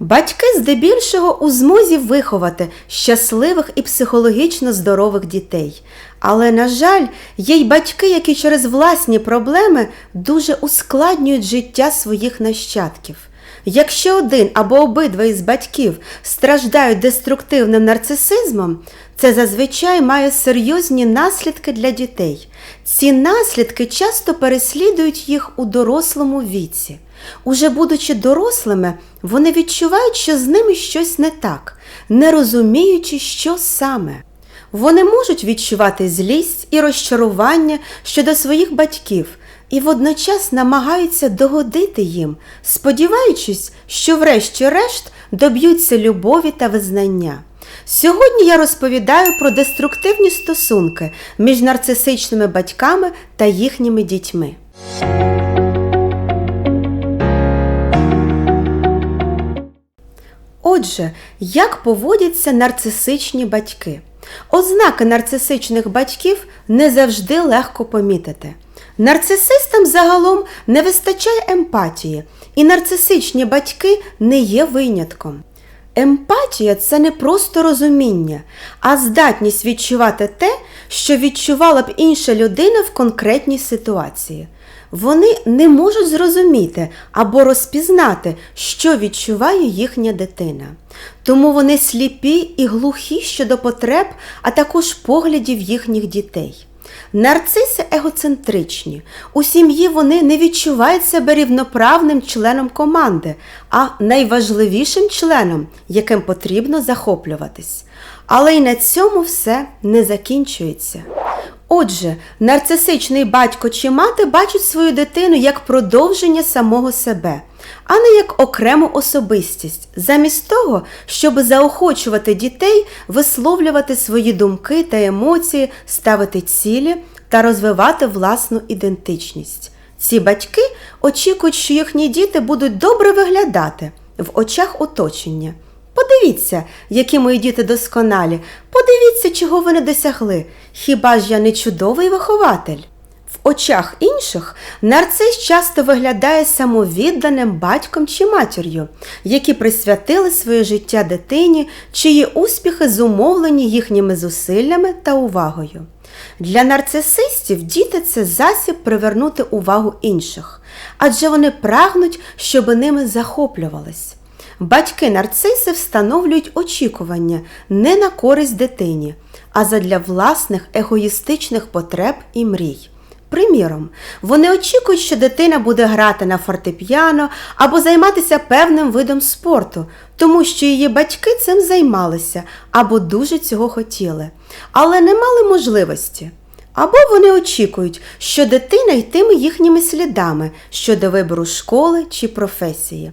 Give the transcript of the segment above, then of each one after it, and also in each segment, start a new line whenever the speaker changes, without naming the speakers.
Батьки здебільшого у змозі виховати щасливих і психологічно здорових дітей. Але, на жаль, є й батьки, які через власні проблеми дуже ускладнюють життя своїх нащадків. Якщо один або обидва із батьків страждають деструктивним нарцисизмом, це зазвичай має серйозні наслідки для дітей. Ці наслідки часто переслідують їх у дорослому віці. Уже будучи дорослими, вони відчувають, що з ними щось не так, не розуміючи, що саме. Вони можуть відчувати злість і розчарування щодо своїх батьків і водночас намагаються догодити їм, сподіваючись, що врешті-решт доб'ються любові та визнання. Сьогодні я розповідаю про деструктивні стосунки між нарцисичними батьками та їхніми дітьми. Отже, як поводяться нарцисичні батьки? Ознаки нарцисичних батьків не завжди легко помітити. Нарцисистам загалом не вистачає емпатії, і нарцисичні батьки не є винятком. Емпатія це не просто розуміння, а здатність відчувати те, що відчувала б інша людина в конкретній ситуації. Вони не можуть зрозуміти або розпізнати, що відчуває їхня дитина. Тому вони сліпі і глухі щодо потреб, а також поглядів їхніх дітей. Нарциси егоцентричні. У сім'ї вони не відчувають себе рівноправним членом команди, а найважливішим членом, яким потрібно захоплюватись. Але й на цьому все не закінчується. Отже, нарцисичний батько чи мати бачать свою дитину як продовження самого себе, а не як окрему особистість, замість того, щоб заохочувати дітей, висловлювати свої думки та емоції, ставити цілі та розвивати власну ідентичність. Ці батьки очікують, що їхні діти будуть добре виглядати в очах оточення. Подивіться, які мої діти досконалі. Подивіться, чого вони досягли. Хіба ж я не чудовий вихователь? В очах інших нарцис часто виглядає самовідданим батьком чи матір'ю, які присвятили своє життя дитині, чиї успіхи зумовлені їхніми зусиллями та увагою. Для нарцисистів діти це засіб привернути увагу інших, адже вони прагнуть, щоб ними захоплювались. Батьки нарциси встановлюють очікування не на користь дитині, а задля власних егоїстичних потреб і мрій. Приміром, вони очікують, що дитина буде грати на фортепіано або займатися певним видом спорту, тому що її батьки цим займалися або дуже цього хотіли, але не мали можливості. Або вони очікують, що дитина йтиме їхніми слідами щодо вибору школи чи професії.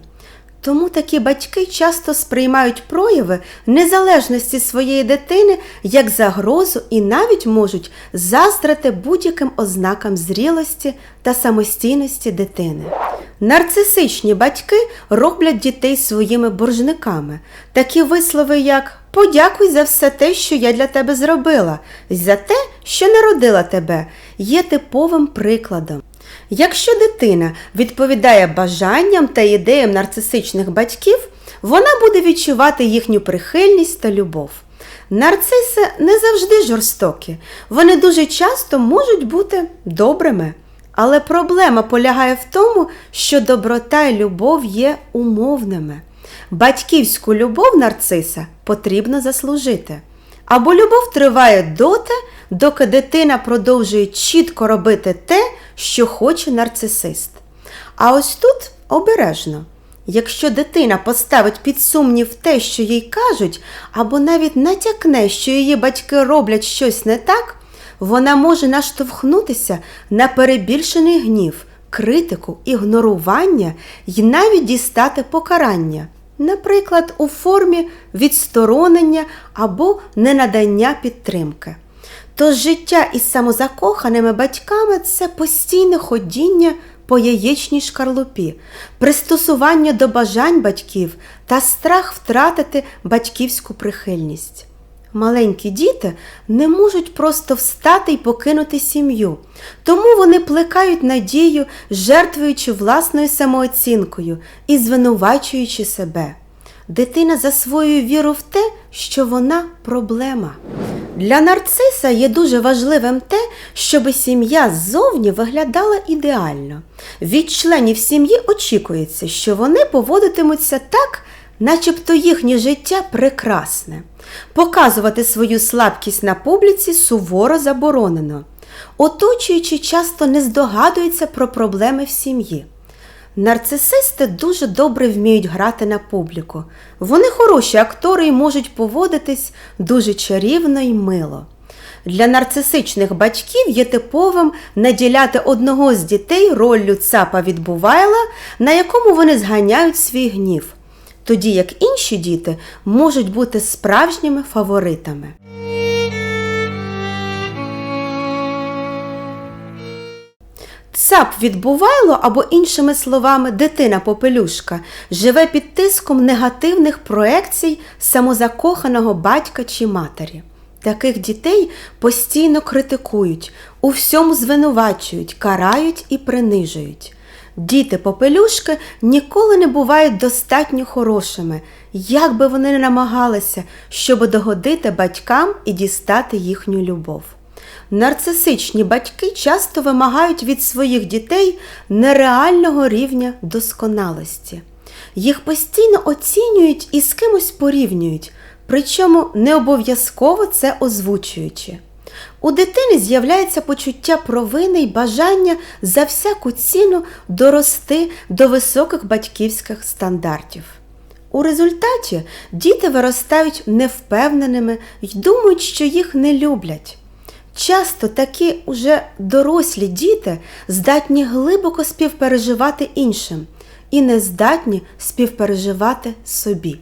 Тому такі батьки часто сприймають прояви незалежності своєї дитини як загрозу і навіть можуть заздрити будь-яким ознакам зрілості та самостійності дитини. Нарцисичні батьки роблять дітей своїми боржниками, такі вислови, як Подякуй за все те, що я для тебе зробила, за те, що народила тебе, є типовим прикладом. Якщо дитина відповідає бажанням та ідеям нарцисичних батьків, вона буде відчувати їхню прихильність та любов. Нарциси не завжди жорстокі, вони дуже часто можуть бути добрими. Але проблема полягає в тому, що доброта і любов є умовними. Батьківську любов нарциса потрібно заслужити. Або любов триває доти, доки дитина продовжує чітко робити те, що хоче нарцисист. А ось тут обережно. Якщо дитина поставить під сумнів те, що їй кажуть, або навіть натякне, що її батьки роблять щось не так, вона може наштовхнутися на перебільшений гнів, критику, ігнорування і навіть дістати покарання, наприклад, у формі відсторонення або ненадання підтримки. Тож життя із самозакоханими батьками це постійне ходіння по яєчній шкарлупі, пристосування до бажань батьків та страх втратити батьківську прихильність. Маленькі діти не можуть просто встати і покинути сім'ю, тому вони плекають надію, жертвуючи власною самооцінкою і звинувачуючи себе. Дитина засвоює віру в те, що вона проблема. Для нарциса є дуже важливим те, щоб сім'я ззовні виглядала ідеально. Від членів сім'ї очікується, що вони поводитимуться так, начебто їхнє життя прекрасне. Показувати свою слабкість на публіці суворо заборонено. Оточуючі часто не здогадуються про проблеми в сім'ї. Нарцисисти дуже добре вміють грати на публіку. Вони хороші актори і можуть поводитись дуже чарівно і мило. Для нарцисичних батьків є типовим наділяти одного з дітей роллю цапа відбувайла, на якому вони зганяють свій гнів, тоді як інші діти можуть бути справжніми фаворитами. Цап відбувайло або, іншими словами, дитина-попелюшка живе під тиском негативних проекцій самозакоханого батька чи матері. Таких дітей постійно критикують, у всьому звинувачують, карають і принижують. Діти-попелюшки ніколи не бувають достатньо хорошими, як би вони не намагалися, щоб догодити батькам і дістати їхню любов. Нарцисичні батьки часто вимагають від своїх дітей нереального рівня досконалості. Їх постійно оцінюють і з кимось порівнюють, причому не обов'язково це озвучуючи. У дитини з'являється почуття провини й бажання за всяку ціну дорости до високих батьківських стандартів. У результаті діти виростають невпевненими й думають, що їх не люблять. Часто такі уже дорослі діти здатні глибоко співпереживати іншим і не здатні співпереживати собі.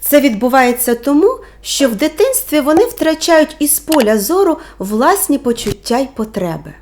Це відбувається тому, що в дитинстві вони втрачають із поля зору власні почуття й потреби.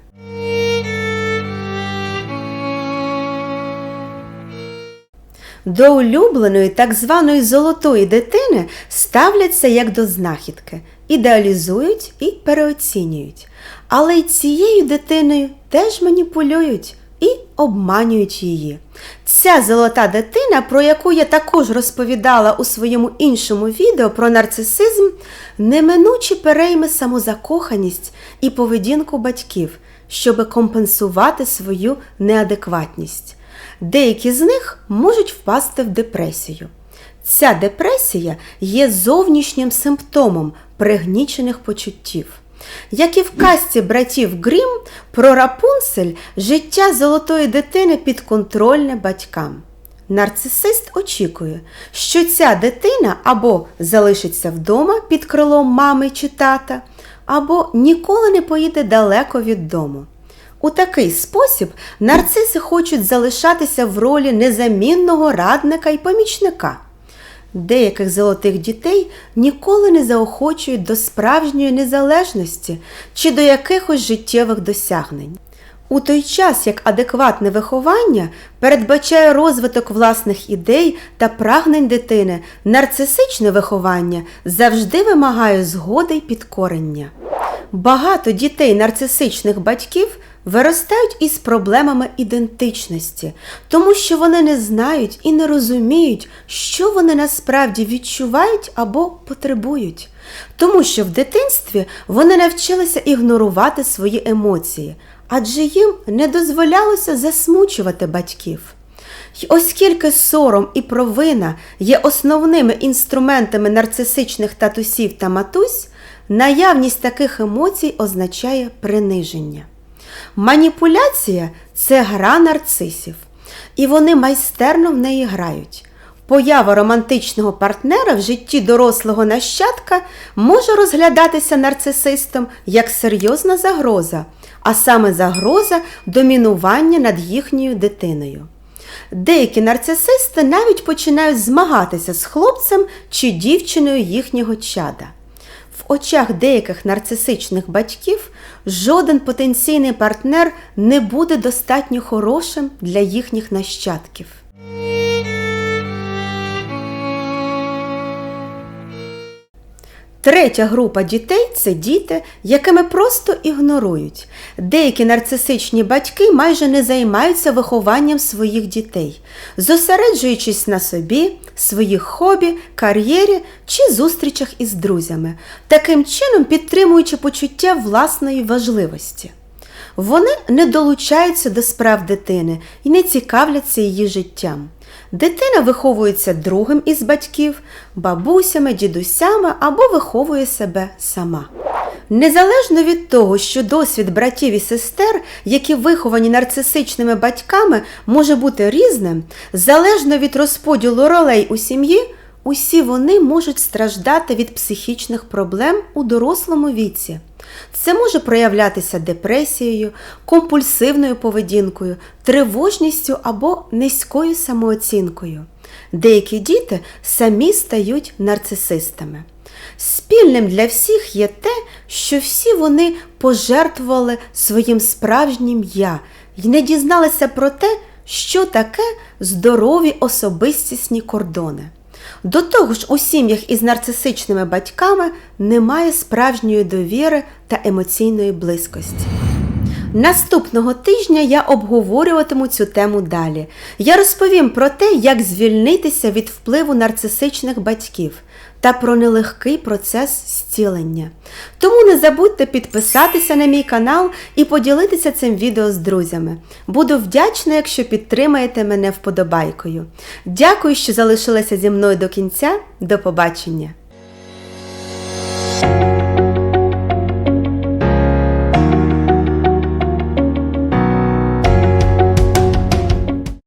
До улюбленої так званої золотої дитини ставляться як до знахідки, ідеалізують і переоцінюють. Але й цією дитиною теж маніпулюють і обманюють її. Ця золота дитина, про яку я також розповідала у своєму іншому відео про нарцисизм, неминуче перейме самозакоханість і поведінку батьків, щоб компенсувати свою неадекватність. Деякі з них можуть впасти в депресію. Ця депресія є зовнішнім симптомом пригнічених почуттів. Як і в казці братів Грім про Рапунцель, життя золотої дитини підконтрольне батькам. Нарцисист очікує, що ця дитина або залишиться вдома під крилом мами чи тата, або ніколи не поїде далеко від дому. У такий спосіб нарциси хочуть залишатися в ролі незамінного радника і помічника. Деяких золотих дітей ніколи не заохочують до справжньої незалежності чи до якихось життєвих досягнень. У той час, як адекватне виховання передбачає розвиток власних ідей та прагнень дитини, нарцисичне виховання завжди вимагає згоди й підкорення. Багато дітей нарцисичних батьків виростають із проблемами ідентичності, тому що вони не знають і не розуміють, що вони насправді відчувають або потребують, тому що в дитинстві вони навчилися ігнорувати свої емоції, адже їм не дозволялося засмучувати батьків. І оскільки сором і провина є основними інструментами нарцисичних татусів та матусь, наявність таких емоцій означає приниження. Маніпуляція це гра нарцисів, і вони майстерно в неї грають. Поява романтичного партнера в житті дорослого нащадка може розглядатися нарцисистом як серйозна загроза, а саме загроза домінування над їхньою дитиною. Деякі нарцисисти навіть починають змагатися з хлопцем чи дівчиною їхнього чада. Очах деяких нарцисичних батьків жоден потенційний партнер не буде достатньо хорошим для їхніх нащадків. Третя група дітей це діти, якими просто ігнорують. Деякі нарцисичні батьки майже не займаються вихованням своїх дітей, зосереджуючись на собі, своїх хобі, кар'єрі чи зустрічах із друзями, таким чином підтримуючи почуття власної важливості. Вони не долучаються до справ дитини і не цікавляться її життям. Дитина виховується другим із батьків, бабусями, дідусями або виховує себе сама. Незалежно від того, що досвід братів і сестер, які виховані нарцисичними батьками, може бути різним, залежно від розподілу ролей у сім'ї, усі вони можуть страждати від психічних проблем у дорослому віці. Це може проявлятися депресією, компульсивною поведінкою, тривожністю або низькою самооцінкою. Деякі діти самі стають нарцисистами. Спільним для всіх є те, що всі вони пожертвували своїм справжнім я і не дізналися про те, що таке здорові особистісні кордони. До того ж, у сім'ях із нарцисичними батьками немає справжньої довіри та емоційної близькості. Наступного тижня я обговорюватиму цю тему далі. Я розповім про те, як звільнитися від впливу нарцисичних батьків та про нелегкий процес зцілення. Тому не забудьте підписатися на мій канал і поділитися цим відео з друзями. Буду вдячна, якщо підтримаєте мене вподобайкою. Дякую, що залишилися зі мною до кінця. До побачення!